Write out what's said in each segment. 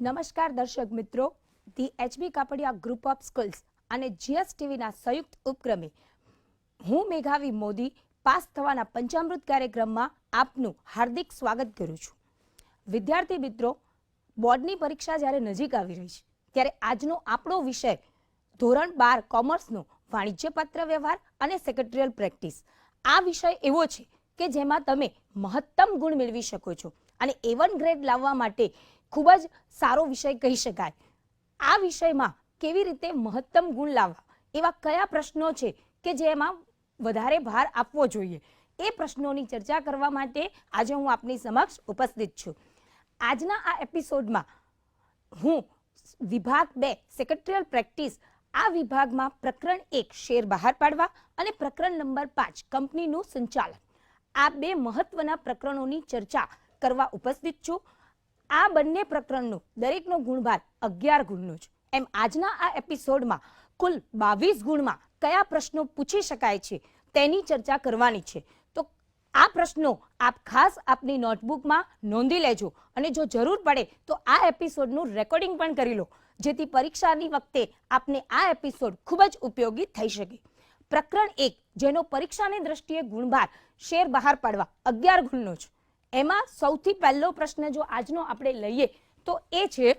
નમસ્કાર દર્શક મિત્રો. The HB Kapadia group of schools અને જીએસટીવીના સંયુક્ત ઉપક્રમે હું મેઘાવી મોદી પાસ થવાના પંચામૃત કાર્યક્રમમાં આપનું હાર્દિક સ્વાગત કરું છું. વિદ્યાર્થી મિત્રો, બોર્ડની પરીક્ષા જ્યારે નજીક આવી રહી છે, ત્યારે આજનો આપણો વિષય ધોરણ બાર કોમર્સનો વાણિજ્યપાત્ર વ્યવહાર અને સેક્રેટરીયલ પ્રેક્ટિસ આ વિષય એવો છે કે જેમાં તમે મહત્તમ ગુણ મેળવી શકો છો અને એ વન ગ્રેડ લાવવા માટે ખૂબ જ સારો વિષય કહી શકાય. આ વિષયમાં કેવી રીતે મહત્તમ ગુણ લાવવા? એવા કયા પ્રશ્નો છે કે જેમાં વધારે ભાર આપવો જોઈએ? એ પ્રશ્નોની ચર્ચા કરવા માટે આજે હું આપની સમક્ષ ઉપસ્થિત છું. આજના આ એપિસોડમાં હું વિભાગ બે સેક્રેટરીયલ પ્રેક્ટિસ આ વિભાગમાં પ્રકરણ એક, શેર બહાર પાડવા અને પ્રકરણ નંબર પાંચ, કંપનીનું સંચાલન. આ બે મહત્વના પ્રકરણોની ચર્ચા કરવા ઉપસ્થિત છું. આ બંને પ્રકરણનો દરેકનો ગુણભાર અગિયાર ગુણનો છે એમ આજના આ એપિસોડમાં કુલ બાવીસ ગુણમાં કયા પ્રશ્નો પૂછી શકાય છે તેની ચર્ચા કરવાની છે. તો આ પ્રશ્નો આપ ખાસ આપની નોટબુકમાં નોંધી લેજો અને જો જરૂર પડે તો આ એપિસોડનું રેકોર્ડિંગ પણ કરી લો, જેથી પરીક્ષાની વખતે આપને આ એપિસોડ ખૂબ જ ઉપયોગી થઈ શકે. પ્રકરણ એક, જેનો પરીક્ષાની દ્રષ્ટિએ ગુણભાર શેર બહાર પાડવા અગિયાર ગુણનો છે એમાં સૌથી પહેલો પ્રશ્ન જો આજનો આપણે લઈએ, તો એ છે,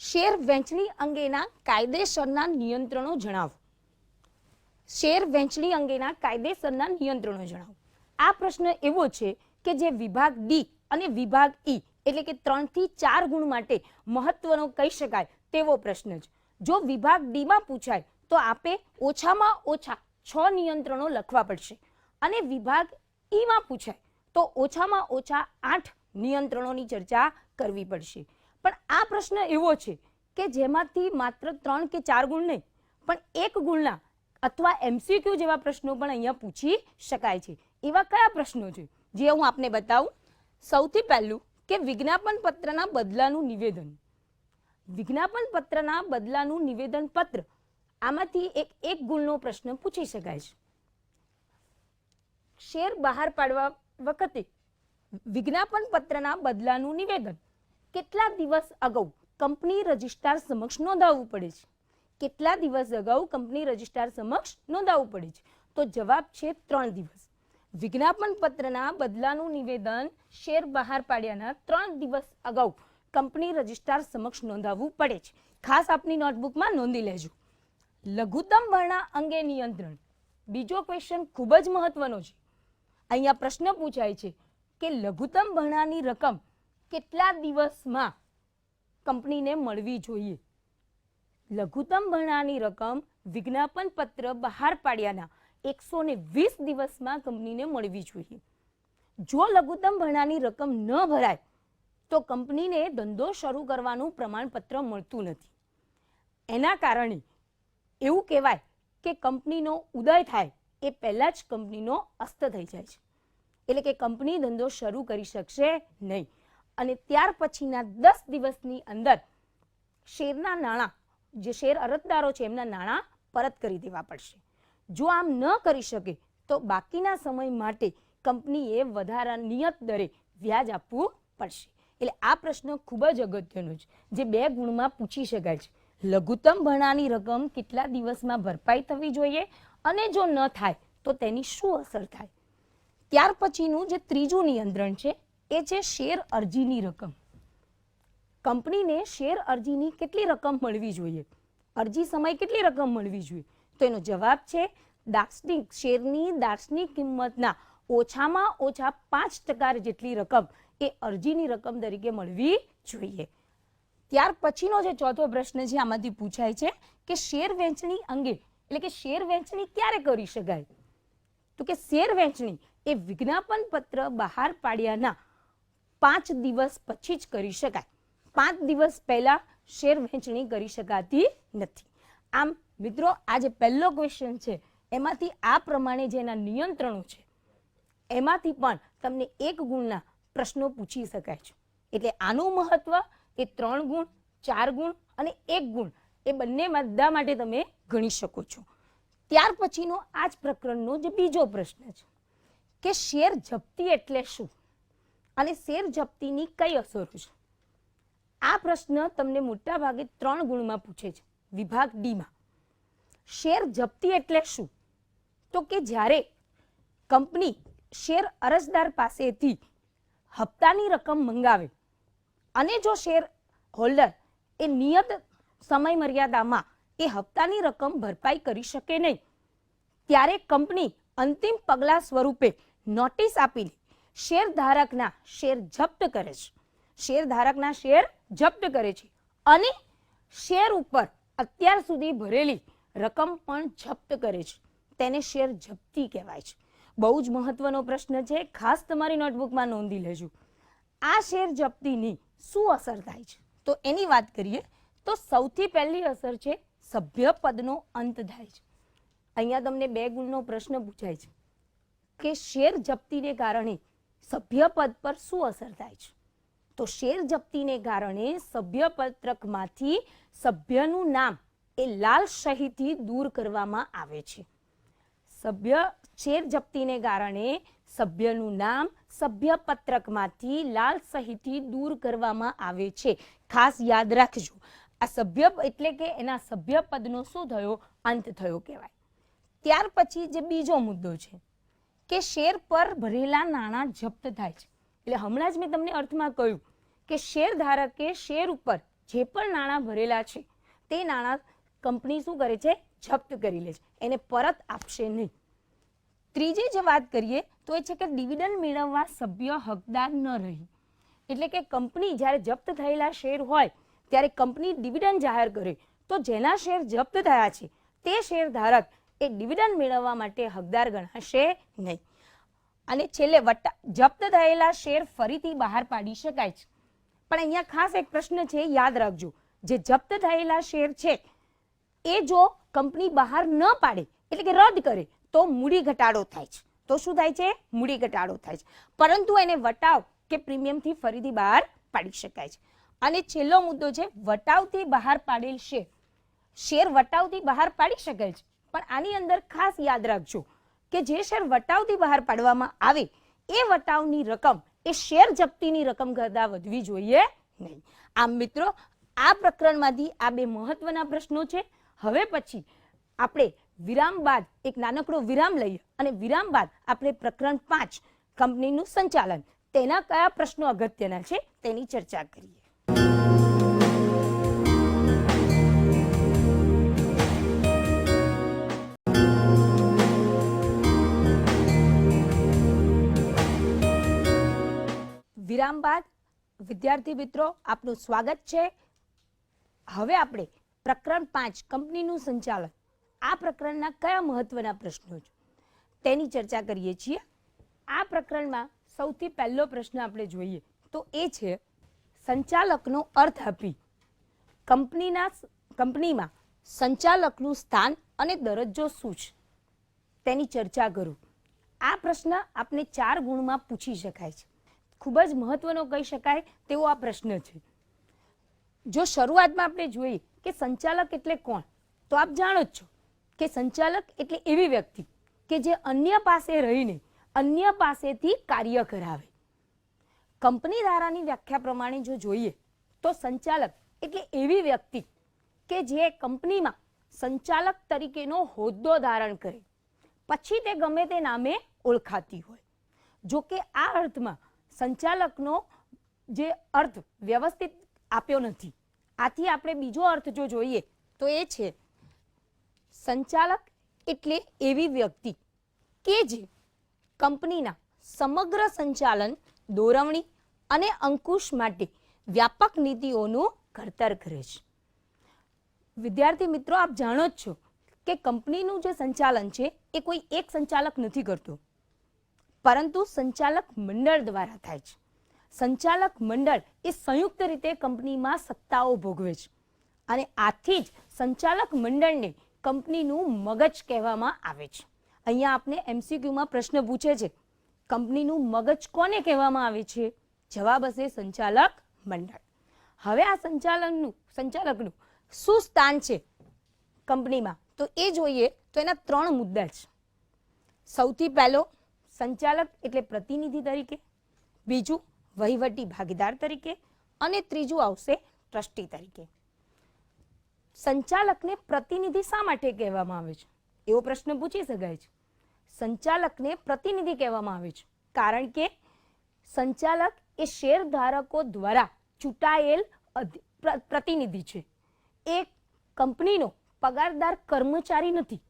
શેર વહેંચણી અંગેના કાયદેસરના નિયંત્રણો જણાવો. શેર વહેંચણી અંગેના કાયદેસરના નિયંત્રણો જણાવો. આ પ્રશ્ન એવો છે કે જે વિભાગ ડી અને વિભાગ ઈ એટલે કે ત્રણથી ચાર ગુણ માટે મહત્વનો કહી શકાય તેવો પ્રશ્ન છે. જો વિભાગ ડી માં પૂછાય, તો આપે ઓછામાં ઓછા છ નિયંત્રણો લખવા પડશે. અને વિભાગ ઈમાં પૂછાય. તો ઓછામાં ઓછા આઠ નિયંત્રણોની ચર્ચા કરવી પડશે. પણ આ પ્રશ્ન એવો છે કે જેમાંથી માત્ર ત્રણ કે ચાર ગુણ નહીં, પણ એક ગુણના અથવા એમસીક્યુ જેવા પ્રશ્નો પણ અહીંયા પૂછી શકાય છે. એવા કયા પ્રશ્નો છે? જે હું આપને બતાવું. સૌથી પહેલું કે વિજ્ઞાપન પત્રના બદલાનું નિવેદન. વિજ્ઞાપન પત્રના બદલાનું નિવેદન પત્ર આમાંથી એક એક ગુણનો પ્રશ્ન પૂછી શકાય છે. શેર બહાર પાડવા વખતે વિજ્ઞાપન પત્રના બદલાનું નિવેદન. કેટલા દિવસ અગાઉ કંપની રજિસ્ટ્રાર સમક્ષ નોંધાવવું પડે છે. કેટલા દિવસ અગાઉ કંપની રજિસ્ટ્રાર સમક્ષ નોંધાવવું પડે છે? તો જવાબ છે ત્રણ દિવસ. વિજ્ઞાપન પત્રના બદલાનું નિવેદન શેર બહાર પાડ્યાના ત્રણ દિવસ અગાઉ કંપની રજિસ્ટ્રાર સમક્ષ નોંધાવવું પડે છે. ખાસ આપની નોટબુકમાં નોંધી લેજો. લઘુત્તમ ભરણા અંગે નિયંત્રણ. બીજો ક્વેશ્ચન ખૂબ જ મહત્વનો છે. અહીંયા પ્રશ્ન પૂછાય છે કે લઘુત્તમ ભરણાની રકમ કેટલા દિવસમાં કંપનીને મળવી જોઈએ? લઘુત્તમ ભરણાની રકમ વિજ્ઞાપન પત્ર બહાર પાડ્યાના એકસો ને વીસ દિવસમાં કંપનીને મળવી જોઈએ. જો લઘુત્તમ ભરણાની રકમ ન ભરાય, તો કંપનીને ધંધો શરૂ કરવાનું પ્રમાણપત્ર મળતું નથી. એના કારણે એવું કહેવાય કે કંપનીનો ઉદય થાય એ પહેલાં જ કંપનીનો અસ્ત થઈ જાય છે. એટલે કે કંપની ધંધો શરૂ કરી શકશે નહીં. અને ત્યાર પછીના દસ દિવસની અંદર શેરના નાણાં, જે શેર અરજદારો છે એમના નાણાં પરત કરી દેવા પડશે. જો આમ ન કરી શકે, તો બાકીના સમય માટે કંપનીએ વધારા નિયત દરે વ્યાજ આપવું પડશે. એટલે આ પ્રશ્ન ખૂબ જ અગત્યનો છે. જે બે ગુણમાં પૂછી શકાય છે. લઘુત્તમ ભરણાની રકમ કેટલા દિવસમાં ભરપાઈ થવી જોઈએ? અને જો ન થાય, તો તેની શું અસર થાય? ત્યાર પછીનું જે ત્રીજું નિયંત્રણ છે, એ છે શેર અરજીની રકમ. કંપનીને શેર અરજીની કેટલી રકમ મળવી જોઈએ? અરજી સમય કેટલી રકમ મળવી જોઈએ? તો એનો જવાબ છે દાર્શનિક, શેરની દાર્શનિક કિંમતના ઓછામાં ઓછા પાંચ ટકા જેટલી રકમ એ અરજીની રકમ તરીકે મળવી જોઈએ. ત્યાર પછીનો જે ચોથો પ્રશ્ન છે, આમાંથી પૂછાય છે કે શેર વેચણી અંગે એટલે કે શેર વહેંચણી ક્યારે કરી શકાય? તો કે શેર વહેંચણી એ વિજ્ઞાપન પત્ર બહાર પાડ્યાના પાંચ દિવસ પછી જ કરી શકાય. પાંચ દિવસ પહેલા શેર વહેંચણી કરી શકાતી નથી. આમ મિત્રો, આ જે પહેલો ક્વેશ્ચન છે, એમાંથી આ પ્રમાણે જેના નિયંત્રણો છે, એમાંથી પણ તમને એક ગુણના પ્રશ્નો પૂછી શકાય છે. એટલે આનું મહત્વ એ ત્રણ ગુણ, ચાર ગુણ અને એક ગુણ. એ બંને બધા માટે તમે ગણી શકો છો. ત્યાર પછીનો આ જ પ્રકરણનો જે બીજો પ્રશ્ન છે કે શેર જપ્તી એટલે શું? અને શેર જપ્તીની કઈ અસરો છે? આ પ્રશ્ન તમને મોટા ભાગે ત્રણ ગુણમાં પૂછે છે. વિભાગ ડીમાં શેર જપ્તી એટલે શું? તો કે જ્યારે કંપની શેર અરજદાર પાસેથી હપ્તાની રકમ મંગાવે અને જો શેર હોલ્ડર એ નિયત સમય મર્યાદામાં એ હપ્તાની રકમ ભરપાઈ કરી શકે નહીં. ત્યારે કંપની અંતિમ પગલા સ્વરૂપે નોટિસ આપીને શેરધારકના શેર જપ્ત કરે છે. શેરધારકના શેર જપ્ત કરે છે અને શેર ઉપર અત્યાર સુધી ભરેલી રકમ પણ જપ્ત કરે છે. તેને શેર જપ્તી કહેવાય છે. બહુ જ મહત્વનો પ્રશ્ન છે. ખાસ તમારી નોટબુકમાં નોંધી લેજો. આ શેર જપ્તીની શું અસર થાય છે? તો એની વાત કરીએ તો સૌથી પહેલી અસર છે સભ્ય પદનો અંત થાય છે. અહીંયા તમને બે ગુણનો પ્રશ્ન પૂછાય છે કે શેર જપ્તીને કારણે સભ્યપદ પર શું અસર થાય છે? તો શેર જપ્તીને કારણે સભ્યપત્રકમાંથી સભ્યનું નામ એ લાલ શહીથી દૂર કરવામાં આવે છે. સભ્ય, શેર જપ્તીને કારણે સભ્યનું નામ સભ્ય પત્રકમાંથી લાલ સહીથી દૂર કરવામાં આવે છે. ખાસ યાદ રાખજો આ સભ્ય એટલે કે એના સભ્ય પદનો શું થયો? અંત થયો કહેવાય. ત્યાર પછી જે બીજો મુદ્દો છે, કે શેર પર ભરેલા નાણાં જપ્ત થાય છે. એટલે હમણાં જ મેં તમને અર્થમાં કહ્યું કે શેર ધારકે શેર ઉપર જે પણ નાણાં ભરેલા છે, તે નાણાં કંપની શું કરે છે? જપ્ત કરી લે છે. એને પરત આપશે નહીં. ત્રીજી જે વાત કરીએ, તો એ છે કે ડિવિડન્ડ મેળવવા સભ્ય હકદાર ન રહી. એટલે કે કંપની જ્યારે જપ્ત થયેલા શેર હોય ત્યારે કંપની ડિવિડન્ડ જાહેર કરે તો જેના શેર જપ્ત થયા છે, તે શેર ધારક એ ડિવિડન્ડ મેળવવા માટે હકદાર ગણાશે નહીં. અને છેલ્લે વટા જપ્ત થયેલા શેર ફરીથી બહાર પાડી શકાય છે. પણ અહીંયા ખાસ એક પ્રશ્ન છે, યાદ રાખજો. જે જપ્ત થયેલા શેર છે, એ જો કંપની બહાર ન પાડે, એટલે કે રદ કરે, તો મૂડી ઘટાડો થાય છે. તો શું થાય છે? મૂડી ઘટાડો થાય છે. પરંતુ એને વટાવ કે પ્રીમિયમથી ફરીથી બહાર પાડી શકાય છે. અને છેલ્લો મુદ્દો છે, વટાવથી બહાર પાડેલ શેર. શેર વટાવથી બહાર પાડી શકાય છે, પણ આની અંદર ખાસ યાદ રાખજો કે જે શેર વટાવથી બહાર પાડવામાં આવે, એ વટાવની રકમ, એ શેર જપ્તીની રકમ કરતાં વધવી જોઈએ નહીં. આમ મિત્રો, આ પ્રકરણમાંથી આ બે મહત્વના પ્રશ્નો છે. હવે પછી આપણે વિરામ બાદ એક નાનકડો વિરામ લઈએ અને વિરામ બાદ આપણે પ્રકરણ પાંચ કંપનીનું સંચાલન. તેના કયા પ્રશ્નો અગત્યના છે તેની ચર્ચા કરીએ. વિરામ બાદ, વિદ્યાર્થી મિત્રો, આપનું સ્વાગત છે. હવે આપણે પ્રકરણ પાંચ, કંપનીનું સંચાલન. આ પ્રકરણના કયા મહત્વના પ્રશ્નો છે? તેની ચર્ચા કરીએ છીએ. આ પ્રકરણમાં સૌથી પહેલો પ્રશ્ન આપણે જોઈએ તો એ છે, સંચાલકનો અર્થ આપી. કંપનીના કંપનીમાં સંચાલકનું સ્થાન અને દરજ્જો શું છે? તેની ચર્ચા કરું. આ પ્રશ્ન આપને ચાર ગુણમાં પૂછી શકાય છે. ખૂબ જ મહત્વનો કહી શકાય તેવો આ પ્રશ્ન છે. જો શરૂઆતમાં આપણે જોઈએ કે સંચાલક એટલે કોણ, તો આપ જાણો જ છો કે સંચાલક એટલે એવી વ્યક્તિ કે જે અન્ય પાસે રહીને અન્ય પાસેથી કાર્ય કરાવે. કંપની ધારાની વ્યાખ્યા પ્રમાણે જો જોઈએ, તો સંચાલક એટલે એવી વ્યક્તિ કે જે કંપનીમાં સંચાલક તરીકેનો હોદ્દો ધારણ કરે. પછી તે ગમે તે નામે ઓળખાતી હોય. જો કે આ અર્થમાં સંચાલકનો જે અર્થ વ્યવસ્થિત આપ્યો નથી. આથી આપણે બીજો અર્થ જો જોઈએ, તો એ છે, સંચાલક એટલે એવી વ્યક્તિ કે જે કંપનીના સમગ્ર સંચાલન, દોરવણી અને અંકુશ માટે વ્યાપક નીતિઓનું ઘડતર કરે છે. વિદ્યાર્થી મિત્રો, આપ જાણો જ છો કે કંપનીનું જે સંચાલન છે, એ કોઈ એક સંચાલક નથી કરતો. પરંતુ સંચાલક મંડળ દ્વારા થાય છે. સંચાલક મંડળ એ સંયુક્ત રીતે કંપનીમાં સત્તાઓ ભોગવે છે અને આથી જ સંચાલક મંડળને કંપનીનું મગજ કહેવામાં આવે છે. અહીંયા આપને એમસીક્યુમાં પ્રશ્ન પૂછે છે, કંપનીનું મગજ કોને કહેવામાં આવે છે? જવાબ હશે સંચાલક મંડળ. હવે આ સંચાલનનું, સંચાલકનું શું સ્થાન છે કંપનીમાં? તો એ જોઈએ તો એના ત્રણ મુદ્દા છે. સૌથી પહેલો સંચાલક એટલે પ્રતિનિધિ તરીકે, બીજું વહીવટી ભાગીદાર તરીકે અને ત્રીજું આવશે ટ્રસ્ટી તરીકે. સંચાલકને પ્રતિનિધિ શા માટે કહેવામાં આવે છે? એવો પ્રશ્ન પૂછી શકાય છે. સંચાલકને પ્રતિનિધિ કહેવામાં આવે છે. કારણ કે સંચાલક એ શેરધારકો દ્વારા ચૂંટાયેલ પ્રતિનિધિ છે. એ કંપનીનો પગારદાર કર્મચારી નથી.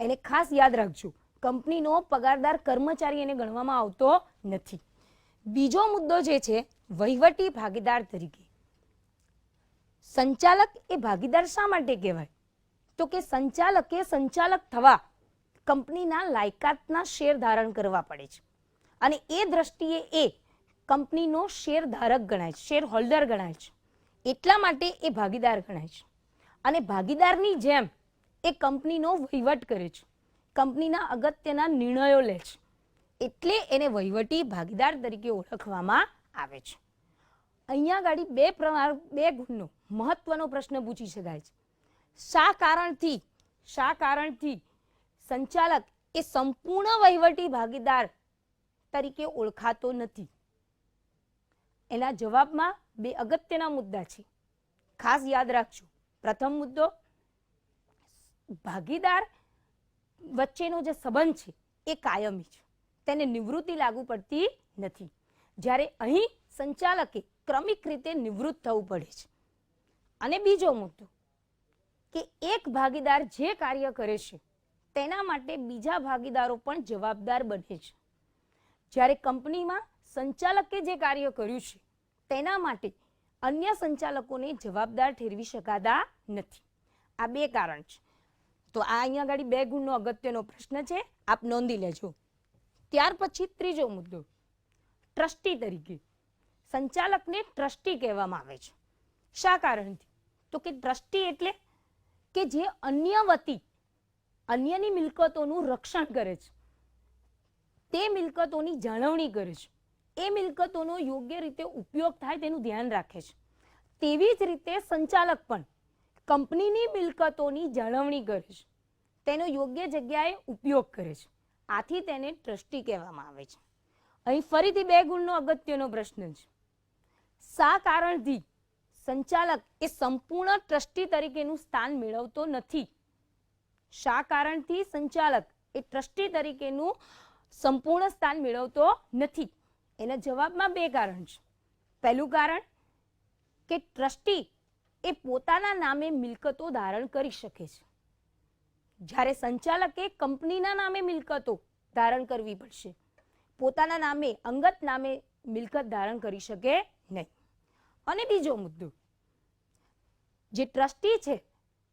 એને ખાસ યાદ રાખજો. કંપનીનો પગારદાર કર્મચારી એને ગણવામાં આવતો નથી. બીજો મુદ્દો જે છે, વહીવટી ભાગીદાર તરીકે. સંચાલક એ ભાગીદાર શા માટે કહેવાય? તો કે સંચાલકે સંચાલક થવા કંપનીના લાયકાતના શેર ધારણ કરવા પડે છે. અને એ દ્રષ્ટિએ એ કંપનીનો શેર ધારક ગણાય છે, શેર હોલ્ડર ગણાય છે. એટલા માટે એ ભાગીદાર ગણાય છે. અને ભાગીદારની જેમ એ કંપનીનો વહીવટ કરે છે. કંપનીના અગત્યના નિર્ણયો લે છે. એટલે એને વહીવટી ભાગીદાર તરીકે ઓળખવામાં આવે છે. અહીંયા ગાડી બે પ્રમાણ, બે ગુણનો મહત્વનો પ્રશ્ન પૂછી શકાય છે. શા કારણથી શા કારણથી સંચાલક એ સંપૂર્ણ વહીવટી ભાગીદાર તરીકે ઓળખાતો નથી? એના જવાબમાં બે અગત્યના મુદ્દા છે. ખાસ યાદ રાખજો. પ્રથમ મુદ્દો, ભાગીદાર વચ્ચેનો જે સંબંધ છે એ કાયમી છે. તેને નિવૃત્તિ લાગુ પડતી નથી. જ્યારે અહીં સંચાલકે ક્રમિક રીતે નિવૃત્ત થવું પડે છે. અને બીજો મુદ્દો કે એક ભાગીદાર જે કાર્ય કરે છે, તેના માટે બીજા ભાગીદારો પણ જવાબદાર બને છે. જ્યારે કંપનીમાં સંચાલકે જે કાર્ય કર્યું છે, તેના માટે અન્ય સંચાલકોને જવાબદાર ઠેરવી શકાતા નથી. આ બે કારણ છે. તો આ અહીંયા આગળ બે ગુણનો અગત્યનો પ્રશ્ન છે. આપ નોંધી લેજો. ત્યાર પછી ત્રીજો મુદ્દો. ટ્રસ્ટી તરીકે. સંચાલકને ટ્રસ્ટી કહેવામાં આવે છે. શા કારણથી? તો કે ટ્રસ્ટી એટલે કે જે અન્ય વતી અન્યની મિલકતોનું રક્ષણ કરે છે. તે મિલકતોની જાળવણી કરે છે. એ મિલકતોનો યોગ્ય રીતે ઉપયોગ થાય તેનું ધ્યાન રાખે છે. તેવી જ રીતે સંચાલક પણ કંપનીની મિલકતોની જાળવણી કરે છે. તેનો યોગ્ય જગ્યાએ ઉપયોગ કરે છે. આથી તેને ટ્રસ્ટી કહેવામાં આવે છે. અહીં ફરીથી બે ગુણનો અગત્યનો પ્રશ્ન છે. શા કારણથી સંચાલક એ સંપૂર્ણ ટ્રસ્ટી તરીકેનું સ્થાન મેળવતો નથી? શા કારણથી સંચાલક એ ટ્રસ્ટી તરીકેનું સંપૂર્ણ સ્થાન મેળવતો નથી? એના જવાબમાં બે કારણ છે. પહેલું કારણ કે ટ્રસ્ટી એ પોતાના નામે મિલકતો ધારણ કરી શકે છે. જ્યારે સંચાલકે કંપનીના નામે મિલકતો ધારણ કરવી પડશે, પોતાના નામે, અંગત નામે મિલકત ધારણ કરી શકે નહીં. અને બીજો મુદ્દો, જે ટ્રસ્ટી છે,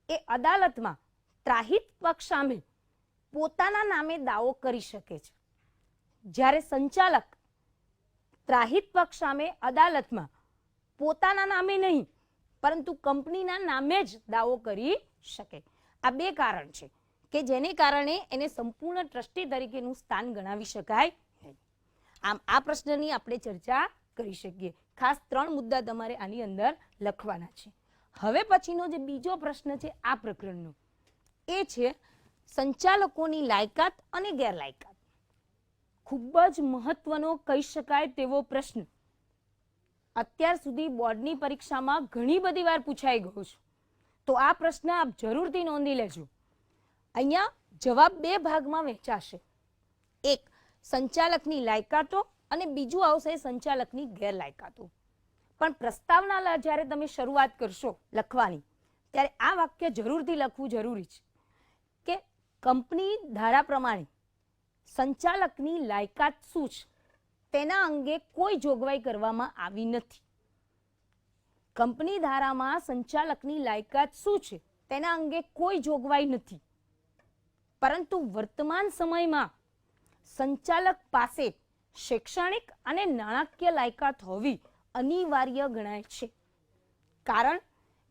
એ અદાલતમાં ત્રાહિત પક્ષ સામે પોતાના નામે દાવો કરી શકે છે. જ્યારે સંચાલક ત્રાહિત પક્ષ સામે અદાલતમાં પોતાના નામે નહીં પરંતુ કંપનીના નામે જ દાવો કરી શકે. આ બે કારણ છે કે જેને કારણે એને સંપૂર્ણ ટ્રસ્ટી તરીકેનું સ્થાન ગણાવી શકાય આમ આ પ્રશ્નની આપણે ચર્ચા કરી શકીએ. ખાસ ત્રણ મુદ્દા તમારે આની અંદર લખવાના છે. હવે પછીનો જે બીજો પ્રશ્ન છે આ પ્રકરણનો. એ છે સંચાલકોની લાયકાત અને ગેરલાયકાત. ખૂબ જ મહત્વનો કહી શકાય તેવો પ્રશ્ન. અત્યાર સુધી બોર્ડની પરીક્ષામાં ઘણી બધી વાર પૂછાઈ ગયો છું. તો આ પ્રશ્ન આપ જરૂરથી નોંધી લેજો. અહીંયા જવાબ બે ભાગમાં વહેંચાશે. એક, સંચાલકની લાયકાતો અને બીજું આવશે સંચાલકની ગેરલાયકાતો. પણ પ્રસ્તાવના જ્યારે તમે શરૂઆત કરશો લખવાની, ત્યારે આ વાક્ય જરૂરથી લખવું જરૂરી છે કે કંપની ધારા પ્રમાણે સંચાલકની લાયકાત શું છે? તેના અંગે કોઈ જોગવાઈ કરવામાં આવી નથી. કંપની ધારામાં સંચાલકની લાયકાત શું છે? તેના અંગે કોઈ જોગવાઈ નથી. પરંતુ વર્તમાન સમયમાં સંચાલક પાસે શૈક્ષણિક અને નાણાકીય લાયકાત હોવી અનિવાર્ય ગણાય છે. કારણ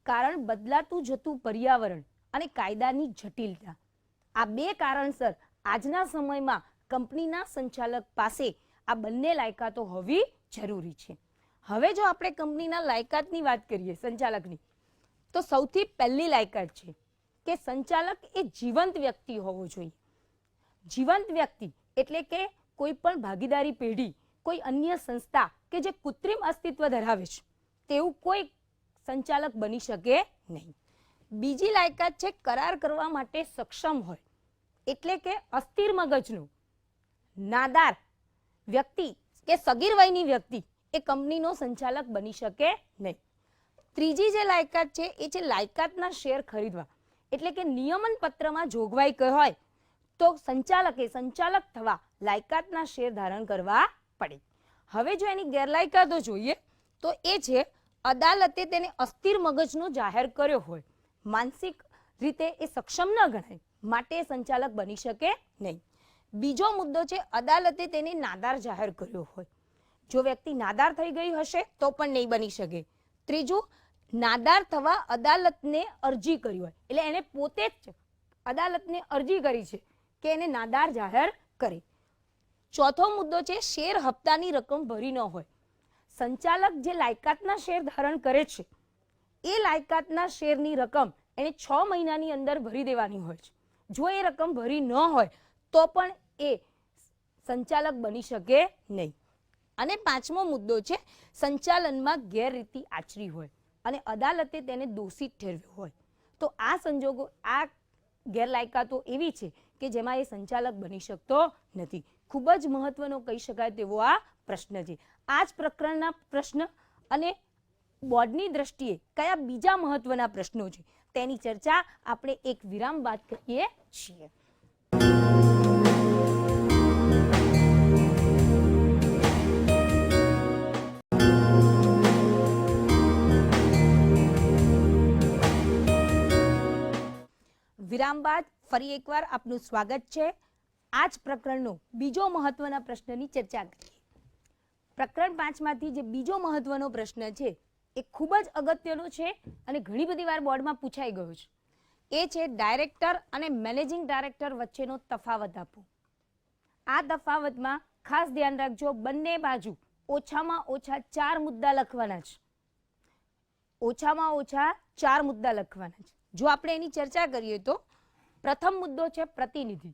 કારણ બદલાતું જતું પર્યાવરણ અને કાયદાની જટિલતા. આ બે કારણસર આજના સમયમાં કંપનીના સંચાલક પાસે આ બંને લાયકાતો હોવી જરૂરી છે. હવે જો આપણે કંપનીના લાયકાતની વાત કરીએ, સંચાલકની, તો સૌથી પહેલી લાયકાત છે કે સંચાલક એ જીવંત વ્યક્તિ હોવો જોઈએ. જીવંત વ્યક્તિ એટલે કે કોઈ પણ ભાગીદારી પેઢી, કોઈ અન્ય સંસ્થા કે જે કૃત્રિમ અસ્તિત્વ ધરાવે છે, તેવું કોઈ સંચાલક બની શકે નહીં. બીજી લાયકાત છે કરાર કરવા માટે સક્ષમ હોય, એટલે કે અસ્થિર મગજનું, નાદાર વ્યક્તિ કે સગીર વયની વ્યક્તિ એ કંપનીનો સંચાલક બની શકે નહીં. ત્રીજી જે લાયકાત છે એ છે લાયકાતના શેર ખરીદવા. એટલે કે નિયમન પત્રમાં જોગવાઈ કહી હોય તો સંચાલકે સંચાલક થવા લાયકાતના શેર ધારણ કરવા પડે. હવે જો એની ગેરલાયકાતો જોઈએ તો એ છે અદાલતે તેને અસ્થિર મગજનો જાહેર કર્યો હોય. માનસિક રીતે એ સક્ષમ ન ગણાય. માટે સંચાલક બની શકે નહીં. બીજો મુદ્દો છે, અદાલતે તેને નાદાર જાહેર કર્યો હોય. જો વ્યક્તિ નાદાર થઈ ગઈ હશે, તો પણ નહીં બની શકે. ત્રીજું, નાદાર થવા અદાલતને અરજી કરી હોય. એટલે એને પોતે જ અદાલતને અરજી કરી છે કે એને નાદાર જાહેર કરે. ચોથો મુદ્દો છે, શેર હપ્તાની રકમ ભરી ન હોય. સંચાલક જે લાયકાતના શેર ધારણ કરે છે, એ લાયકાતના શેરની રકમ એને છ મહિનાની અંદર ભરી દેવાની હોય છે. જો એ રકમ ભરી ન હોય તો પણ એ સંચાલક બની શકે નહીં. અને પાંચમો મુદ્દો છે, સંચાલનમાં ગેરરીતિ આચરી હોય અને અદાલતે તેને દોષિત ઠેરવ્યો હોય. તો આ સંજોગો, આ ગેરલાયકાતો એવી છે કે જેમાં એ સંચાલક બની શકતો નથી. ખૂબ જ મહત્વનો કહી શકાય તેવો આ પ્રશ્ન છે. આ જ પ્રકરણના પ્રશ્ન અને બોર્ડની દ્રષ્ટિએ કયા બીજા મહત્વના પ્રશ્નો છે તેની ચર્ચા આપણે એક વિરામ બાદ કરીએ છીએ. વિરામ બાદ ફરી એકવાર આપનું સ્વાગત છે. આ જ પ્રકરણનો બીજો મહત્વના પ્રશ્નની ચર્ચા કરીએ. પ્રકરણ પાંચમાંથી જે બીજો મહત્વનો પ્રશ્ન છે, એ ખૂબ જ અગત્યનો છે અને ઘણી બધી વાર બોર્ડમાં પૂછાઈ ગયો છે. એ છે ડાયરેક્ટર અને મેનેજિંગ ડાયરેક્ટર વચ્ચેનો તફાવત આપો. આ તફાવતમાં ખાસ ધ્યાન રાખજો, બંને બાજુ ઓછામાં ઓછા ચાર મુદ્દા લખવાના છે. ઓછામાં ઓછા ચાર મુદ્દા લખવાના છે. જો આપણે એની ચર્ચા કરીએ તો પ્રથમ મુદ્દો છે પ્રતિનિધિ.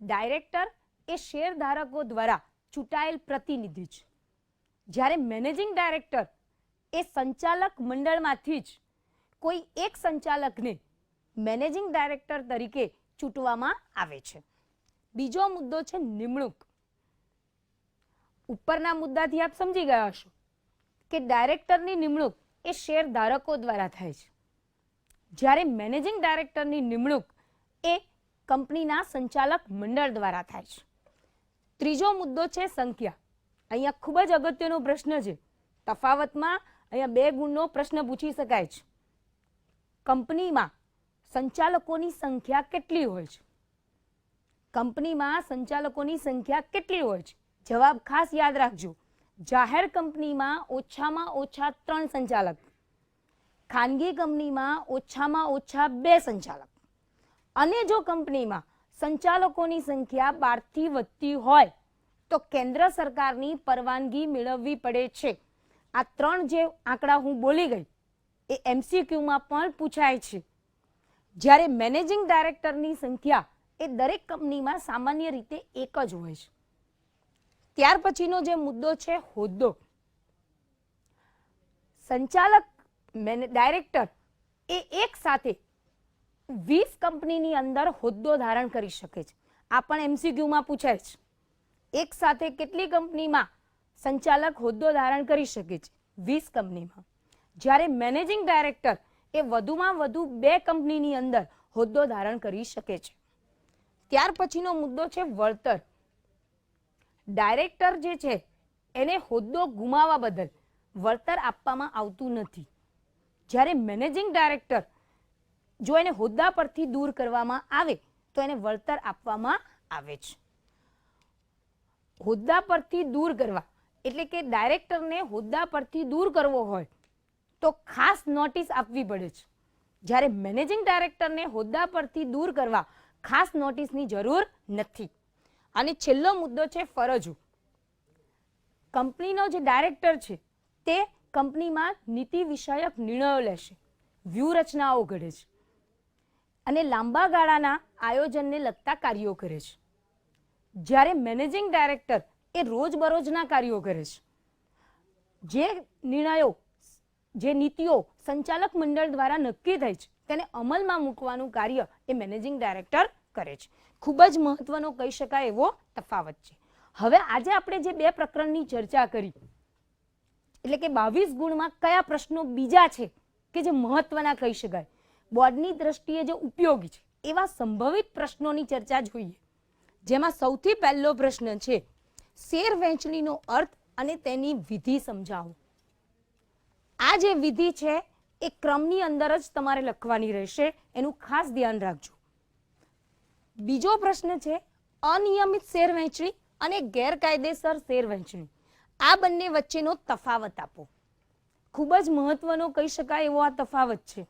ડાયરેક્ટર એ શેરધારકો દ્વારા ચૂંટાયેલ પ્રતિનિધિ છે જ્યારે મેનેજિંગ ડાયરેક્ટર એ સંચાલક મંડળમાંથી જ કોઈ એક સંચાલકને મેનેજિંગ ડાયરેક્ટર તરીકે ચૂંટવામાં આવે છે. બીજો મુદ્દો છે નિમણૂક. ઉપરના મુદ્દાથી આપ સમજી ગયા હશો કે ડાયરેક્ટરની નિમણૂક એ શેરધારકો દ્વારા થાય છે. જ્યારે મેનેજિંગ ડાયરેક્ટરની નિમણૂક એ કંપનીના સંચાલક મંડળ દ્વારા થાય છે. ત્રીજો મુદ્દો છે સંખ્યા. અહીંયા ખૂબ જ અગત્યનો પ્રશ્ન છે. તફાવતમાં અહીંયા બે ગુણનો પ્રશ્ન પૂછી શકાય છે. કંપનીમાં સંચાલકોની સંખ્યા કેટલી હોય છે? કંપનીમાં સંચાલકોની સંખ્યા કેટલી હોય છે? જવાબ ખાસ યાદ રાખજો. જાહેર કંપનીમાં ઓછામાં ઓછા ત્રણ સંચાલક. ખાનગી કંપનીમાં ઓછામાં ઓછા બે સંચાલક. અને જો કંપનીમાં સંચાલકોની સંખ્યા બારથી વધતી હોય, તો કેન્દ્ર સરકારની પરવાનગી મેળવવી પડે છે. આ ત્રણ જે આંકડા હું બોલી ગઈ, એ એમસીક્યુમાં પણ પૂછાય છે. જ્યારે મેનેજિંગ ડાયરેક્ટરની સંખ્યા એ દરેક કંપનીમાં સામાન્ય રીતે એક જ હોય છે. ત્યાર પછીનો જે મુદ્દો છે હોદ્દો. સંચાલક મેને- ડાયરેક્ટર એ એક સાથે વીસ કંપનીની અંદર હોદ્દો ધારણ કરી શકે છે. આ પણ એમસીક્યુમાં પૂછાય છે. એક સાથે કેટલી કંપનીમાં સંચાલક હોદ્દો ધારણ કરી શકે છે? વીસ કંપનીમાં. જ્યારે મેનેજિંગ ડાયરેક્ટર એ વધુમાં વધુ બે કંપનીની અંદર હોદ્દો ધારણ કરી શકે છે. ત્યાર પછીનો મુદ્દો છે વળતર. ડાયરેક્ટર જે છે, એને હોદ્દો ગુમાવવા બદલ વળતર આપવામાં આવતું નથી. જ્યારે મેનેજિંગ ડાયરેક્ટર જો એને હોદ્દા પરથી દૂર કરવામાં આવે, તો એને વળતર આપવામાં આવે છે હોદ્દા પરથી દૂર કરવા એટલે કે ડાયરેક્ટરને હોદ્દા પરથી દૂર કરવો હોય, તો ખાસ નોટિસ આપવી પડે છે જ્યારે મેનેજિંગ ડાયરેક્ટરને હોદ્દા પરથી દૂર કરવા ખાસ નોટિસની જરૂર નથી. અને છેલ્લો મુદ્દો છે ફરજો. કંપનીનો જે ડાયરેક્ટર છે, તે કંપનીમાં નીતિ વિષયક નિર્ણયો લેશે, વ્યૂહરચનાઓ ઘડે છે અને લાંબા ગાળાના આયોજનને લગતા કાર્યો કરે છે. જ્યારે મેનેજિંગ ડાયરેક્ટર એ રોજબરોજના કાર્યો કરે છે. જે નિર્ણયો, જે નીતિઓ સંચાલક મંડળ દ્વારા નક્કી થઈ છે, તેને અમલમાં મૂકવાનું કાર્ય એ મેનેજિંગ ડાયરેક્ટર કરે છે. ખૂબ જ મહત્વનો કહી શકાય એવો તફાવત છે. હવે આજે આપણે જે બે પ્રકરણની ચર્ચા કરી એટલે કે બાવીસ ગુણમાં કયા પ્રશ્નો બીજા છે કે જે મહત્વના કહી શકાય? બોર્ડની દ્રષ્ટિએ જે ઉપયોગી છે, એવા સંભવિત પ્રશ્નોની ચર્ચા જોઈએ જેમાં સૌથી પહેલો પ્રશ્ન છે, શેર વહેંચણીનો અર્થ અને તેની વિધિ સમજાવો. આ જે વિધિ છે, એ ક્રમની અંદર જ તમારે લખવાની રહેશે, એનું ખાસ ધ્યાન રાખજો. બીજો પ્રશ્ન છે, અનિયમિત શેર વહેંચણી અને ગેરકાયદેસર શેર વહેંચણી. આ બંને વચ્ચેનો તફાવત આપો. ખૂબ જ મહત્વનો કહી શકાય એવો આ તફાવત છે.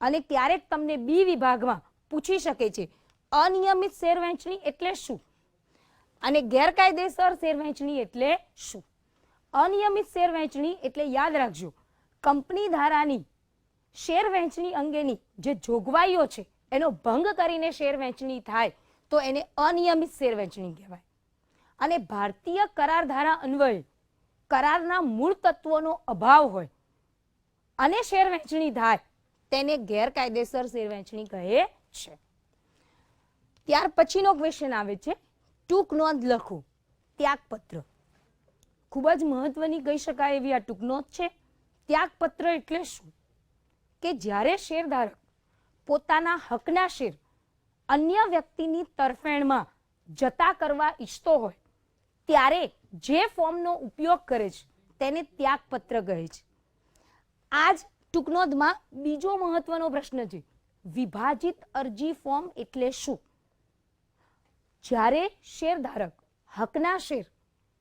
અને ક્યારેક તમને બી વિભાગમાં પૂછી શકે છે, અનિયમિત શેર વહેંચણી એટલે શું? અને ગેરકાયદેસર શેર વહેંચણી એટલે શું? અનિયમિત શેર વહેંચણી એટલે યાદ રાખજો, કંપની ધારાની શેર વહેંચણી અંગેની જે જોગવાઈઓ છે, એનો ભંગ કરીને શેર વહેંચણી થાય, તો એને અનિયમિત શેર વહેંચણી કહેવાય. અને ભારતીય કરાર ધારા અન્વયે કરારના મૂળ તત્વોનો અભાવ હોય અને શેર વહેંચણી થાય, તેને ગેરકાયદેસર શેર વહેંચણી કહે છે. ત્યાર પછીનો ક્વેશ્ચન આવે છે, ટૂંક નોંધ લખો, ત્યાગપત્ર. ખૂબ જ મહત્વની કહી શકાય એવી આ ટૂંક નોંધ છે. ત્યાગપત્ર એટલે શું? કે જ્યારે શેરધારક પોતાના હકના શેર અન્ય વ્યક્તિની તરફેણમાં જતા કરવા ઈચ્છતો હોય ત્યારે જે ફોર્મનો ઉપયોગ કરે છે, તેને ત્યાગપત્ર કહે છે. આ જ ટૂંકનોંધમાં બીજો મહત્વનો પ્રશ્ન છે, વિભાજિત અરજી ફોર્મ એટલે શું? જ્યારે શેરધારક, હકના શેર,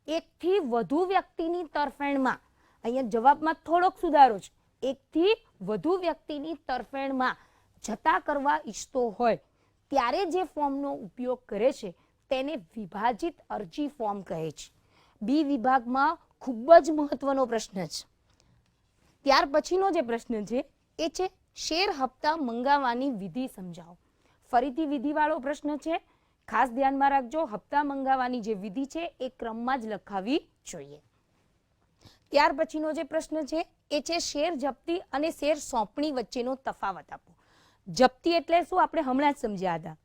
એકથી વધુ વ્યક્તિની તરફેણમાં, અહીંયા જવાબમાં થોડોક સુધારો છે, એકથી વધુ વ્યક્તિની તરફેણમાં જતા કરવા ઈચ્છતો હોય, ત્યારે જે ફોર્મનો ઉપયોગ કરે છે તેને વિભાજિત અરજી ફોર્મ કહે છે. બી વિભાગમાં ખૂબ જ મહત્વનો પ્રશ્ન છે. ત્યાર પછીનો જે પ્રશ્ન છે, એ છે શેર હપ્તા મંગાવવાની વિધિ સમજાવો. ફરીથી વિધિવાળો પ્રશ્ન છે. ખાસ ધ્યાનમાં રાખજો, હપ્તા મંગાવવાની જે વિધિ છે, એ ક્રમમાં જ લખાવી જોઈએ. ત્યાર પછીનો જે પ્રશ્ન છે, એ છે શેર જપ્તી અને શેર સોંપણી વચ્ચેનો તફાવત આપો. જપ્તી એટલે શું? આપણે હમણાં જ સમજ્યા હતા.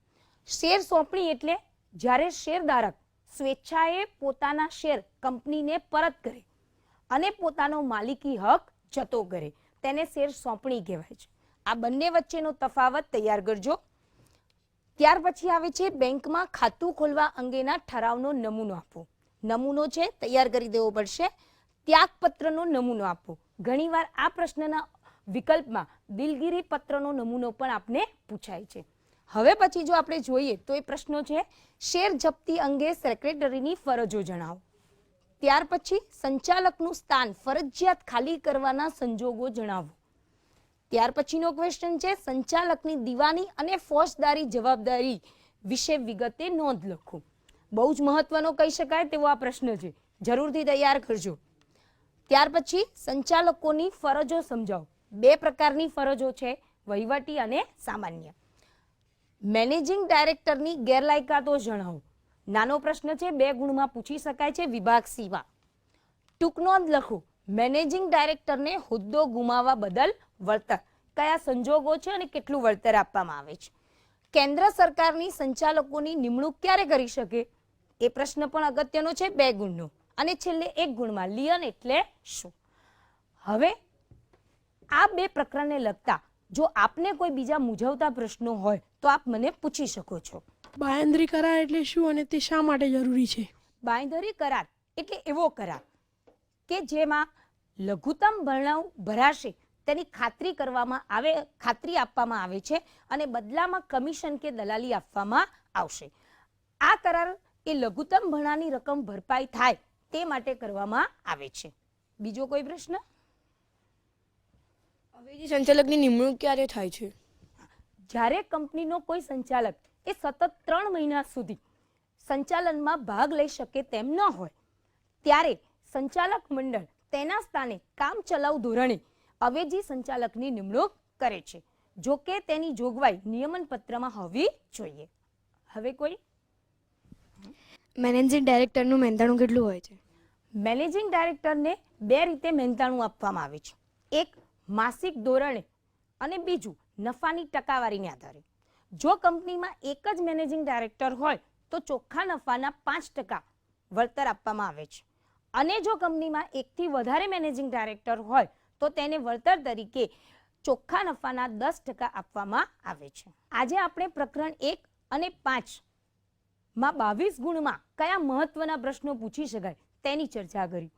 શેર સોંપણી એટલે જ્યારે શેરધારક સ્વેચ્છાએ પોતાના શેર કંપનીને પરત કરે અને પોતાનો માલિકી હક જતો કરે, તેને શેર સોંપણી કહેવાય છે. આ બંને વચ્ચેનો તફાવત તૈયાર કરજો. ત્યાર પછી આવે છે બેંકમાં ખાતું ખોલવા અંગેના ઠરાવનો નમૂનો આપો નમૂનો છે તૈયાર કરી દેવો પડશે. ત્યાગપત્રનો નમૂનો આપો ઘણીવાર આ પ્રશ્નના વિકલ્પમાં દિલગીરી પત્રનો નમૂનો પણ આપને પૂછાય છે. હવે પછી જો આપણે જોઈએ તો એ પ્રશ્નો છે, શેર જપ્તી અંગે સેક્રેટરીની ફરજો જણાવો. ત્યાર પછી સંચાલકનું સ્થાન ફરજિયાત ખાલી કરવાના સંજોગો જણાવો. ત્યાર પછીનો ક્વેશ્ચન છે, સંચાલકની દીવાની અને ફોજદારી જવાબદારી વિશે વિગતે નોંધ લખો. બહુ જ મહત્વનો કહી શકાય તેવો આ પ્રશ્ન છે. જરૂરથી તૈયાર કરજો. ત્યાર પછી સંચાલકોની ફરજો સમજાવો. બે પ્રકારની ફરજો છે, વહીવટી અને સામાન્ય. મેનેજિંગ ડાયરેક્ટરની ગેરલાયકાતો જણાવો. નાનો પ્રશ્ન છે, બે ગુણમાં પૂછી શકાય છે વિભાગ સીમાં. ટૂંક નોંધ લખો, મેનેજિંગ ડાયરેક્ટરને હોદ્દો ગુમાવવા બદલ વળતર. કયા સંજોગો છે અને કેટલું વળતર આપવામાં આવે છે? કેન્દ્ર સરકારની સંચાલકોની નિમણૂક ક્યારે કરી શકે? એ પ્રશ્ન પણ અગત્યનો છે, બે ગુણનો. અને છેલ્લે એક ગુણમાં લિયન એટલે શું? હવે આ બે પ્રકરણને લગતા જો આપને કોઈ બીજા મૂંઝવતા પ્રશ્નો હોય તો આપ મને પૂછી શકો છો. બાયંદરી કરાર એટલે શું અને તે શા માટે જરૂરી છે? બાયંદરી કરાર એટલે એવો કરાર કે જેમાં લઘુત્તમ ભરણાવ ભરાશે તેની ખાતરી કરવામાં આવે ખાતરી આપવામાં આવે છે અને બદલામાં કમિશન કે દલાલી આપવામાં આવશે. આ કરાર એ લઘુત્તમ ભરણાની રકમ ભરપાઈ થાય તે માટે કરવામાં આવે છે. બીજો કોઈ પ્રશ્ન? અવેજી સંચાલકની નિમણૂક ક્યારે થાય છે? જ્યારે કંપનીનો કોઈ સંચાલક એ સતત ત્રણ મહિના સુધી સંચાલનમાં ભાગ લઈ શકે તેમ ન હોય ત્યારે સંચાલક મંડળ તેના સ્થાને કામ ચલાઉ ધોરણે અવેજી સંચાલકની નિમણૂક કરે છે જો કે તેની જોગવાઈ નિયમન પત્રમાં હોવી જોઈએ. હવે કોઈ? મેનેજિંગ ડાયરેક્ટરનું મહેનતાણું કેટલું હોય છે? મેનેજિંગ ડાયરેક્ટરને બે રીતે મહેનતાણું આપવામાં આવે છે. એક માસિક ધોરણે અને બીજું નફાની ટકાવારીને આધારે. જો કંપનીમાં એક જ મેનેજિંગ ડાયરેક્ટર હોય, તો ચોખ્ખા નફાના પાંચ ટકા વળતર આપવામાં આવે છે. અને જો કંપનીમાં એકથી વધારે મેનેજિંગ ડાયરેક્ટર હોય, તો તેને વળતર તરીકે ચોખ્ખા નફાના દસ ટકા આપવામાં આવે છે. આજે આપણે પ્રકરણ એક અને પાંચમાં બાવીસ ગુણમાં કયા મહત્વના પ્રશ્નો પૂછી શકાય તેની ચર્ચા કરી.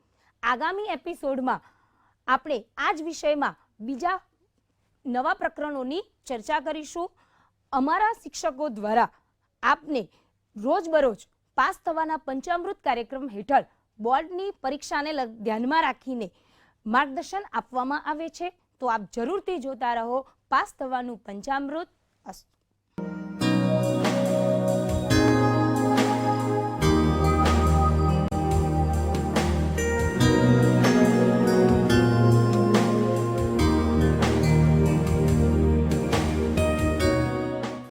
આગામી એપિસોડમાં આપણે આ જ વિષયમાં બીજા નવા પ્રકરણોની ચર્ચા કરીશું. અમારા શિક્ષકો દ્વારા આપને રોજબરોજ પાસ થવાના પંચામૃત કાર્યક્રમ હેઠળ બોર્ડની પરીક્ષાને ધ્યાનમાં રાખીને માર્ગદર્શન આપવામાં આવે છે. તો આપ જરૂરથી જોતા રહો પાસ થવાનું પંચામૃત. અસ્તુ